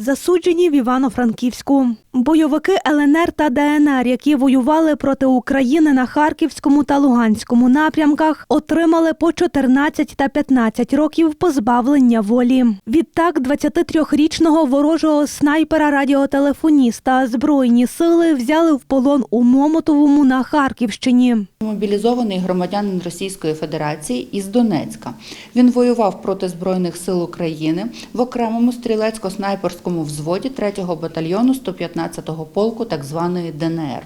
засуджені в Івано-Франківську. Бойовики ЛНР та ДНР, які воювали проти України на Харківському та Луганському напрямках, отримали по 14 та 15 років позбавлення волі. Відтак, 23-річного ворожого снайпера-радіотелефоніста Збройні сили взяли в полон у Момотовому на Харківщині. Мобілізований громадянин Російської Федерації із Донецька. Він воював проти Збройних сил України в окремому стрілецько-снайперському взводі 3-го батальйону 115-го полку так званої ДНР.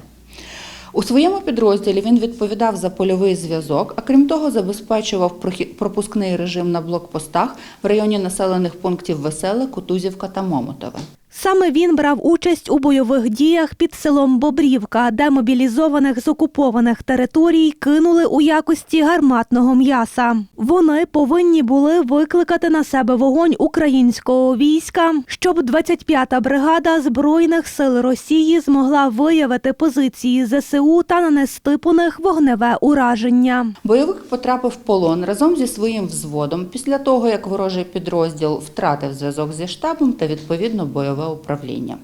У своєму підрозділі він відповідав за польовий зв'язок, а крім того, забезпечував пропускний режим на блокпостах в районі населених пунктів Веселе, Кутузівка та Момотове. Саме він брав участь у бойових діях під селом Бобрівка, де мобілізованих з окупованих територій кинули у якості гарматного м'яса. Вони повинні були викликати на себе вогонь українського війська, щоб 25-та бригада збройних сил Росії змогла виявити позиції ЗСУ та нанести по них вогневе ураження. Бойовик потрапив в полон разом зі своїм взводом після того, як ворожий підрозділ втратив зв'язок зі штабом та відповідно бойове управління.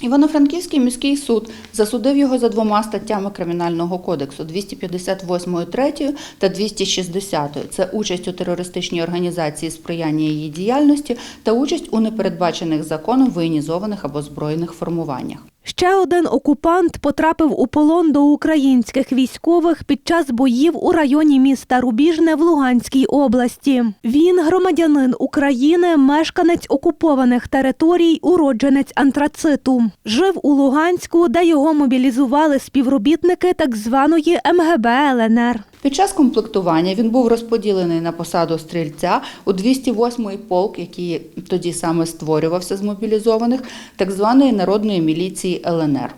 Івано-Франківський міський суд засудив його за двома статтями Кримінального кодексу 258 3 та 260. Це участь у терористичній організації сприяння її діяльності та участь у непередбачених законом воєнізованих або збройних формуваннях. Ще один окупант потрапив у полон до українських військових під час боїв у районі міста Рубіжне в Луганській області. Він громадянин України, мешканець окупованих територій, уродженець антрациту. Жив у Луганську, де його мобілізували співробітники так званої МГБ ЛНР. Під час комплектування він був розподілений на посаду стрільця у 208-й полк, який тоді саме створювався з мобілізованих, так званої народної міліції ЛНР.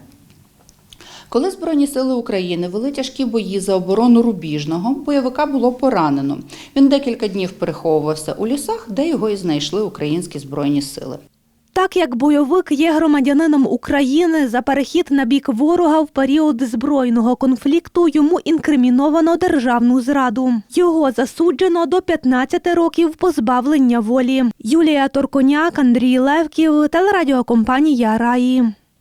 Коли Збройні сили України вели тяжкі бої за оборону Рубіжного, бойовика було поранено. Він декілька днів переховувався у лісах, де його і знайшли українські збройні сили. Так як бойовик є громадянином України, за перехід на бік ворога в період збройного конфлікту йому інкриміновано державну зраду. Його засуджено до 15 років позбавлення волі. Юлія Торконяк, Андрій Левків, телерадіокомпанія Раї.